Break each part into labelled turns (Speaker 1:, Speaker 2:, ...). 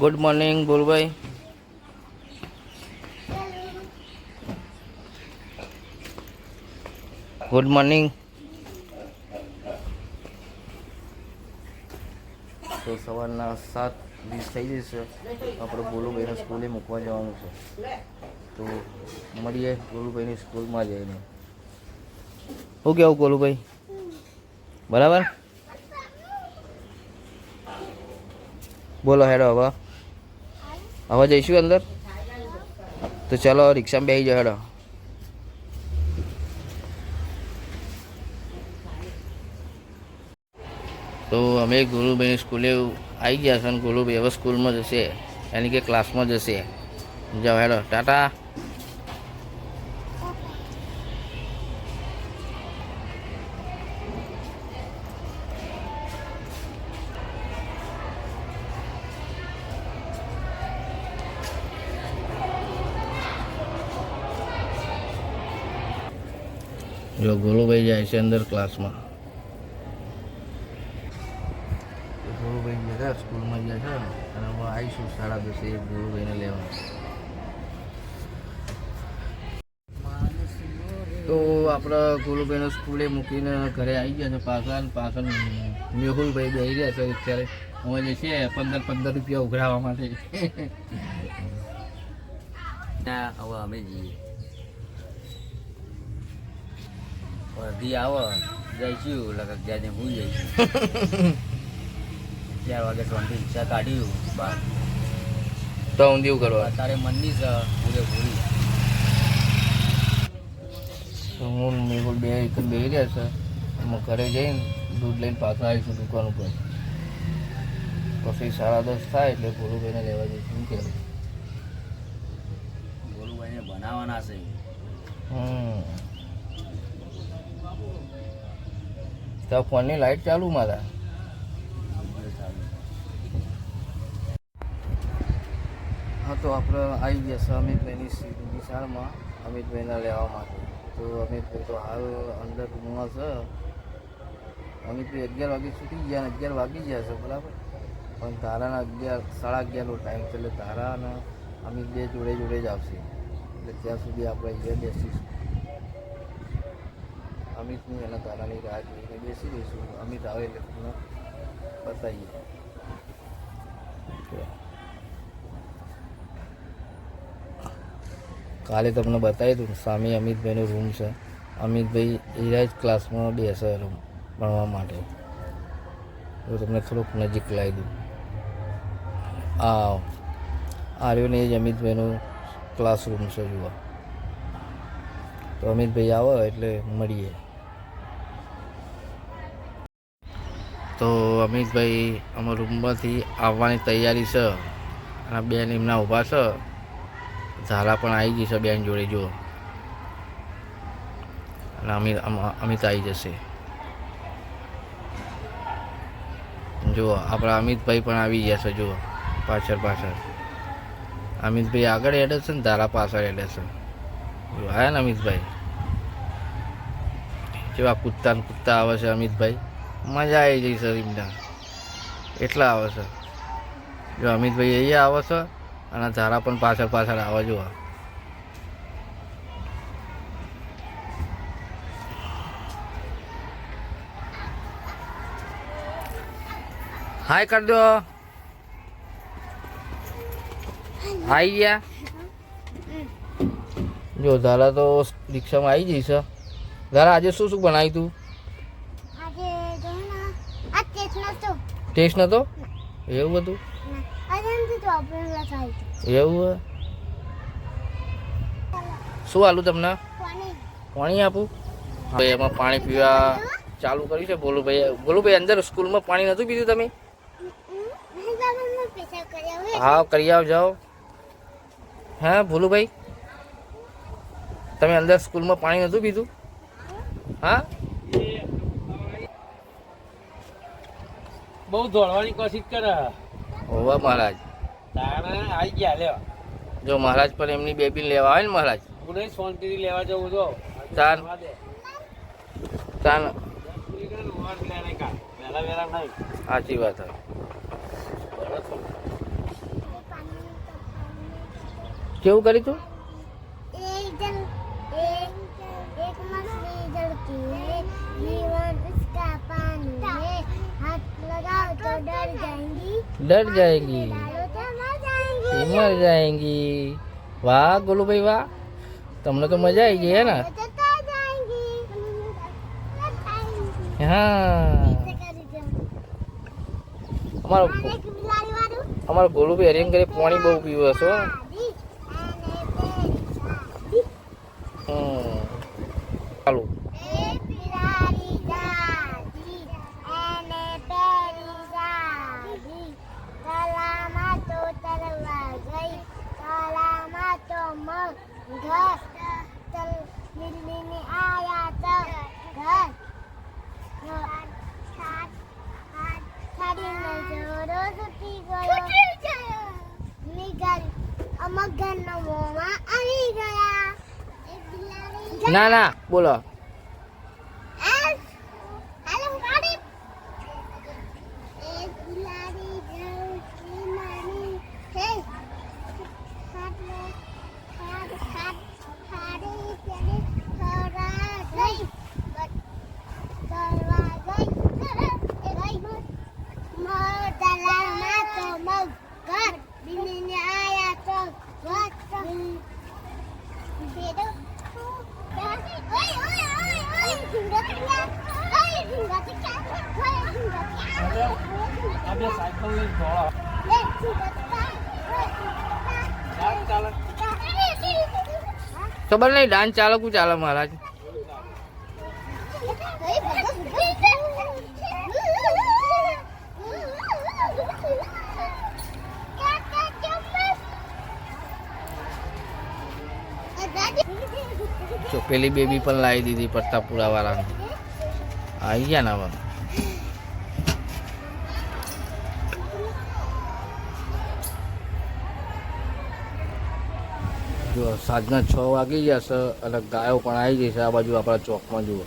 Speaker 1: Good morning બોલભાઈ good morning તો સવારના સાત વીસ થઈ જશે. આપણે ગોલુભાઈને સ્કૂલે મૂકવા જવાનું છે. તો મળીએ ગોલુભાઈની સ્કૂલમાં જઈને. શું કહેવું ગોલુભાઈ? બરાબર? બોલો, હેડો હવે. હવે જઈશું અંદર? તો ચાલો, રિક્ષામાં બેસી જાઓ, હેડો. તો અમે ગુરુભાઈ સ્કૂલે આવી ગયા છે અને ગુરુભાઈ હવે સ્કૂલમાં જશે. એની કે ક્લાસમાં જશે. જાઓ, હેડો. ટાટા. જો ગોલુભાઈ જાય છે અંદર ક્લાસમાં ગોલુભાઈ જતા સ્કૂલમાં ગયા છે અને હવે આવીશું સાડા દસે ગોલુભાઈને લેવા. તો આપણે ગોલુભાઈને સ્કૂલે મૂકીને ઘરે આવી ગયા છે પાછા અને પાછળ મેહુલભાઈ બેસી ગયા છે અત્યારે. હું જે છે પંદર પંદર રૂપિયા ઉઘરાવવા માટે.
Speaker 2: ના હવે અમે જઈએ. અડધી આવો જઈશું લગક જાય હું જઈશું ચાર વાગે ત્રણથી રિક્ષા કાઢ્યું બાર.
Speaker 1: તો ઊંધિયું કરવા.
Speaker 2: અત્યારે મનની છે પૂરેપૂરી.
Speaker 1: હું મેં બે એક બે રહ્યા છે. અમે ઘરે જઈને દૂધ લઈને પાછા આવીશું દુકાન ઉપર. પછી સાડા દસ થાય એટલે ગોરુભાઈને લેવા જઈશું. શું કહેવું
Speaker 2: ગોલુભાઈને બનાવવાના છે.
Speaker 1: હમ. તો ફોનની લાઈટ ચાલુ મારા. હા, તો આપણે આવી ગયા છે અમિતભાઈની નિશાળમાં અમિતભાઈને લેવા માટે. તો અમિતભાઈ તો હાલ અંદર રૂમમાં છે. અમિતભાઈ અગિયાર વાગે છૂટી ગયા અને અગિયાર વાગી ગયા છે, બરાબર? પણ તારાના અગિયાર સાડા અગિયારનો ટાઈમ છે, એટલે તારા અને અમિત બે જોડે જોડે જ આવશે. એટલે ત્યાં સુધી આપણે અહીંયા બેસીશું. અમિતની એના તારાની રાહ જોઈને બેસી રહીશું અમિત આવે એટલે તમને બતાવીએ. કાલે તમને બતાવી દઉં, સામે અમિતભાઈનો રૂમ છે. અમિતભાઈ એરા જ ક્લાસમાં બેસે રૂમ ભણવા માટે. તો તમને થોડુંક નજીક લાવી દઉં. આ આર્યોને જ અમિતભાઈનો ક્લાસરૂમ છે, જુઓ. તો અમિતભાઈ આવે એટલે મળીએ. તો અમિતભાઈ અમારા રૂમમાંથી આવવાની તૈયારી છે અને બેન એમના ઊભા છે. ધારા પણ આવી ગઈ છે બેન જોડે જો અને અમિત, અમ- અમિત આવી જશે. જો આપણા અમિતભાઈ પણ આવી ગયા છે જો પાછળ પાછળ. અમિતભાઈ આગળ હેડે છે ને ધારા પાછળ હેડે છે. જો ને અમિતભાઈ? જેવા કૂદતા ને કૂદતા આવે છે અમિતભાઈ. મજા આવી જઈ સર એમને એટલા આવે છે. જો અમિતભાઈ અહીંયા આવે છે અને ધારા પણ પાછળ પાછળ આવે જો હાય કર દો. આઈ ગયા. જો ધારા તો રિક્ષામાં આવી જઈશ ધારા આજે શું શું બનાવ્યું તું
Speaker 3: આજે જો ને આ ટેસ્ટ નતો
Speaker 1: ટેસ્ટ નતો? એવું હતું? એવું શું આલું તમને?
Speaker 3: પાણી.
Speaker 1: આપું? ભાઈ એમાં પાણી પીવા ચાલુ કર્યું છે. ભોલુભાઈ ભોલુભાઈ અંદર સ્કૂલમાં પાણી નહોતું પીધું તમે?
Speaker 3: હવે
Speaker 1: હા. કરી આવ જાઓ. હા ભોલુભાઈ તમે અંદર સ્કૂલમાં પાણી નહોતું પીધું? હા?
Speaker 4: બહુ દોડવાની કોશિશ કરે.
Speaker 1: હોવા મહારાજ.
Speaker 4: તાણે આવી ગયા લ્યો.
Speaker 1: જો મહારાજ પર એમની બેબી લેવા આવે ને મહારાજ?
Speaker 4: હું નહીં શાંતિથી લેવા જવું તો તાર તાર
Speaker 1: સાચી વાત
Speaker 3: કેવું કરી તું?
Speaker 1: तो डर जाएंगी
Speaker 3: ડર જાયગી
Speaker 1: डालो तो मर जाएंगी
Speaker 3: એ મર જાયગી વાહ ગોલુભાઈ વાહ તમને તો મજા આવી ગઈ હે ને
Speaker 1: तो तर जाएंगी तर जाएंगी
Speaker 3: હા
Speaker 1: ऐसे करी जाओ
Speaker 3: અમારો
Speaker 1: एक बिलाड़ी वालू
Speaker 3: અમારો ગોલુભાઈ હરિયન કરી પાણી બહુ પીવો છો
Speaker 1: ના
Speaker 3: ના બોલો. ખબર નહીં ડાન્સ ચાલે કું ચાલે મહારાજ પેલી બેબી પણ લાવી દીધી પ્રતાપપુરા વાળાને આવી ગયા ને જો સાંજના છ વાગી જશે અને ગાયો પણ આવી જશે આ બાજુ આપણા ચોકમાં જુઓ.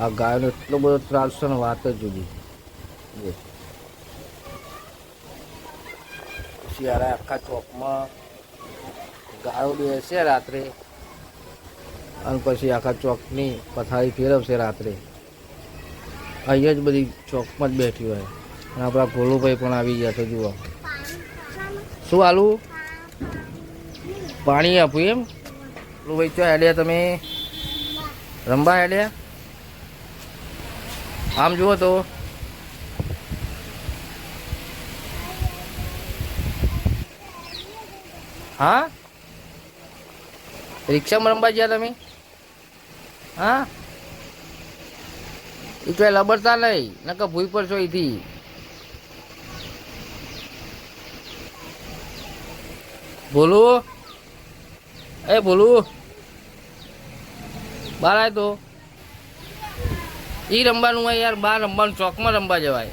Speaker 3: આ ગાયોનો એટલો બધો ત્રાસ છે ને વાત જ જુદી. શિયાળે આખા ચોકમાં ગાયો બેસે રાત્રે અને પછી આખા ચોકની પથારી ફેરવશે રાત્રે. અહીંયા જ બધી ચોકમાં જ બેઠી હોય. અને આપણા ભોલુભાઈ પણ આવી ગયા છે, જુઓ. શું આલું? પાણી આપું એમ. ભોલુભાઈ ચો હેડ્યા તમે. રંબા હેડ્યા આમ જુઓ તો. હા? રિક્ષામાં રમવા ગયા તમે? હા? એ તો લબડતા લઈ, નકર ભૂઈ પર છો એથી બોલું. એ બોલું. બહાર આય તો. એ રમવાનું હોય યાર બાર રમવાનું, ચોકમાં રમવા જવાય.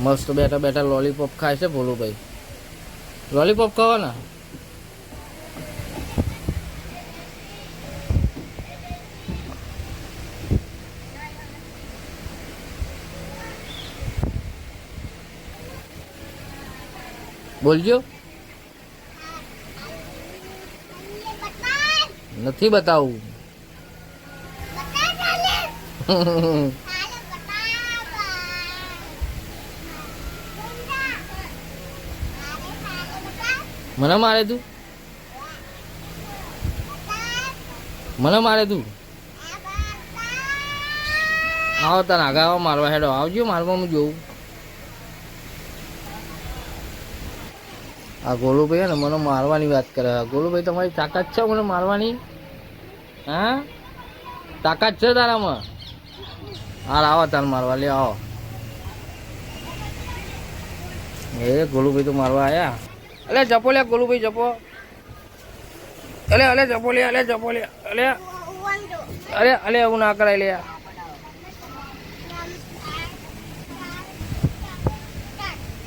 Speaker 3: મસ્ત બેઠા બેઠા લોલીપોપ ખાય છે ભોલુભાઈ. લોલીપોપ ખાવો બોલજો. નથી બતાવું. મને મારે તું. મને મારે તું. આવો તને આગળ મારવા હેડો. આવજો, મારવા હું જોઉં. આ ગોલુભાઈ ને, મને મારવાની વાત કરે. ગોલુભાઈ તમારી તાકાત છે મને મારવાની? હા? તાકાત છે તારામાં? હાલ આવો તાર મારવા, લે આવો. એ ગોલુભાઈ તો મારવા આયા. અલે, જપો લે ગોલુભાઈ જપો. અલે અલે, જપો લે, અલે, જપો લે, અલે. અરે, અલે, એવું ના કરાય, લે.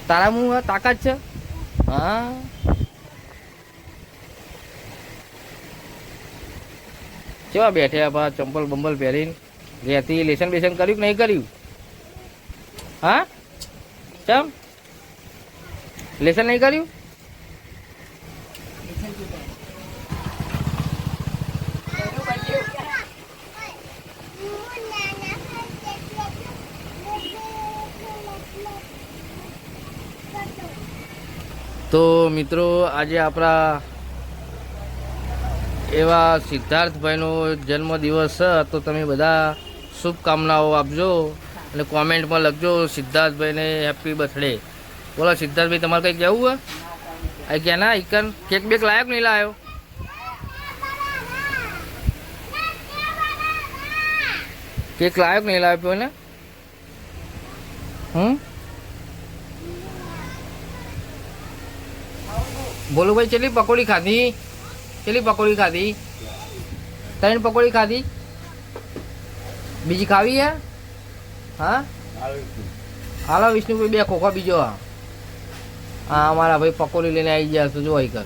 Speaker 3: તારા મું તાકાત છે? હા. કેવા બેઠ્યા ભા ચંપલ બંપલ પહેરીને? રેતી લેસન બેસન કર્યું કે નહીં કર્યું?
Speaker 1: હા? ચમ? લેસન નહીં કર્યું તો મિત્રો, આજે આપણા એવા સિદ્ધાર્થભાઈનો જન્મદિવસ તો તમે બધા શુભકામનાઓ આપજો અને કોમેન્ટમાં લખજો સિદ્ધાર્થભાઈને હેપી બર્થડે. બોલો, સિદ્ધાર્થભાઈ, તમારે કંઈક જવું હોય? આ ગયા ના ઇકન કેક બેક લાયક નહીં લાયો? કેક લાયક નહીં લાવ્યો ને હમ? બોલો ભાઈ ચેટલી પકોડી ખાધી? કેટલી પકોડી ખાધી? ત્રણ પકોડી ખાધી? બીજી ખાવી હે? હા? હાલો વિષ્ણુભાઈ બે ખોખા બીજો. હા હા અમારા ભાઈ પકોડી લઈને આવી ગયા તો જો અહીં કર.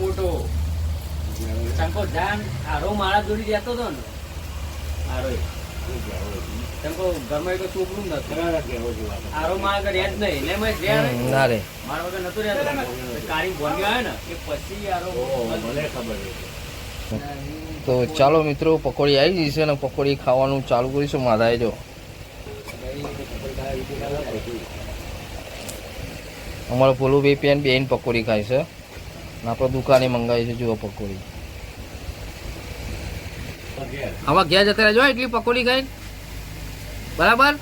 Speaker 2: મોટો. ચંપો જાન આરો માળા જોડી જતો હતો ને આરો ચંપો ઘરમાં એક છોકરું નથી આરો માળા કરી યાદ નહીં એટલે મેં જ્યાં
Speaker 1: ના રે.
Speaker 2: મારા વગર નતો રહેતો. કાળી ભોંડી આવે ને એ પછી આરો
Speaker 1: તો ચાલો મિત્રો પકોડી આવી જશે અને પકોડી ખાવાનું ચાલુ કરીશું માધાએ જો. અમારો પોલું બે પેન બેન પકોડી ખાય છે. આપણે દુકાને મંગાવી છે જુઓ પકોડી. આવા ઘેર જતા રહેજો એટલી પકોડી ખાઈ. બરાબર?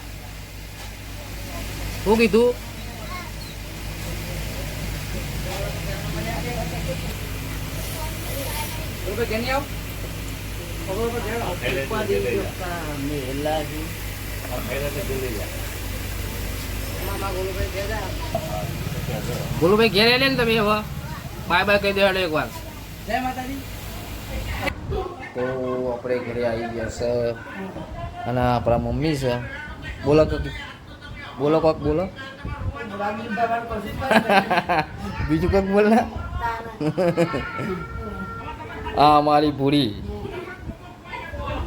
Speaker 1: શું કીધું? ગોલુભાઈ ભાઈ ઘેર આવ્યા ને તમે હવે? બાય બાય કહી દેવાડે એકવાર તો આપણે ઘરે આવી ગયા છે. અને આપણા મમ્મી છે. બોલો કોક. બોલો કોક બોલો. બીજું કોક બોલ ને. આ અમારી ભૂરી.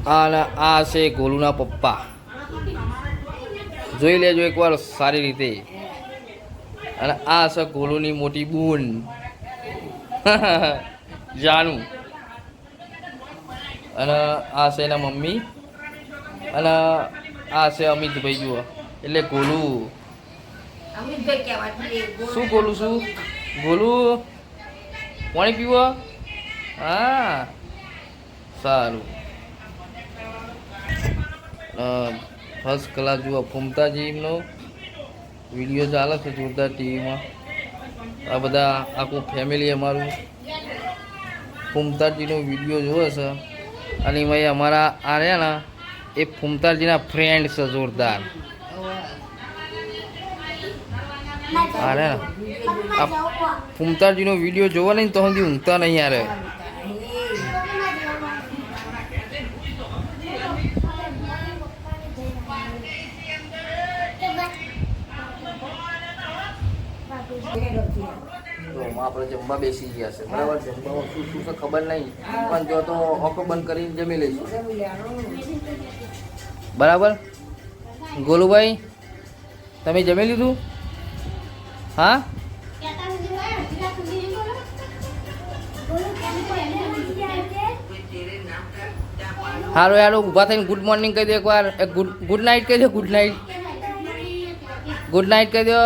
Speaker 1: આ અને આ છે ગોલુના પપ્પા. જોઈ લેજો એકવાર સારી રીતે. અને આ છે ગોલુની મોટી બૂન. જાનું અને આ છે એના મમ્મી. અને આ છે અમિતભાઈ જુઓ. એટલે ગોલુ. શું ગોલું શું? ગોલું? પાણી પીવો? હા. સારું. ફર્સ્ટ ક્લાસ જુઓ ફૂમતાજીનો વીડિયો ચાલે છે જોરદાર ટીવીમાં આ બધા આખું ફેમિલી અમારું. ફૂમતાજીનો વીડિયો જોવે છે. અને એમાં અમારા, આ રહ્યા એ ફૂમતાજીના ફ્રેન્ડ છે જોરદાર. આ રહ્યા આ ફૂમતાજીનો વીડિયો જોવા નહીં તો સુધી ઊંઘતા નહીં યાર. આપણે જમવા બેસી ગયા છે. બરાબર જમવામાં શું શું છે ખબર નહીં. પણ જો તો ઓકો બંધ કરીને જમી લઈશું. બરાબર? ગોલુભાઈ તમે જમી લીધું? હા? હારો યારો ઊભા થઈને ગુડ મોર્નિંગ કહી દો એકવાર. એક ગુડ ગુડ નાઇટ કહી દો ગુડ નાઇટ ગુડ નાઇટ કહી દો.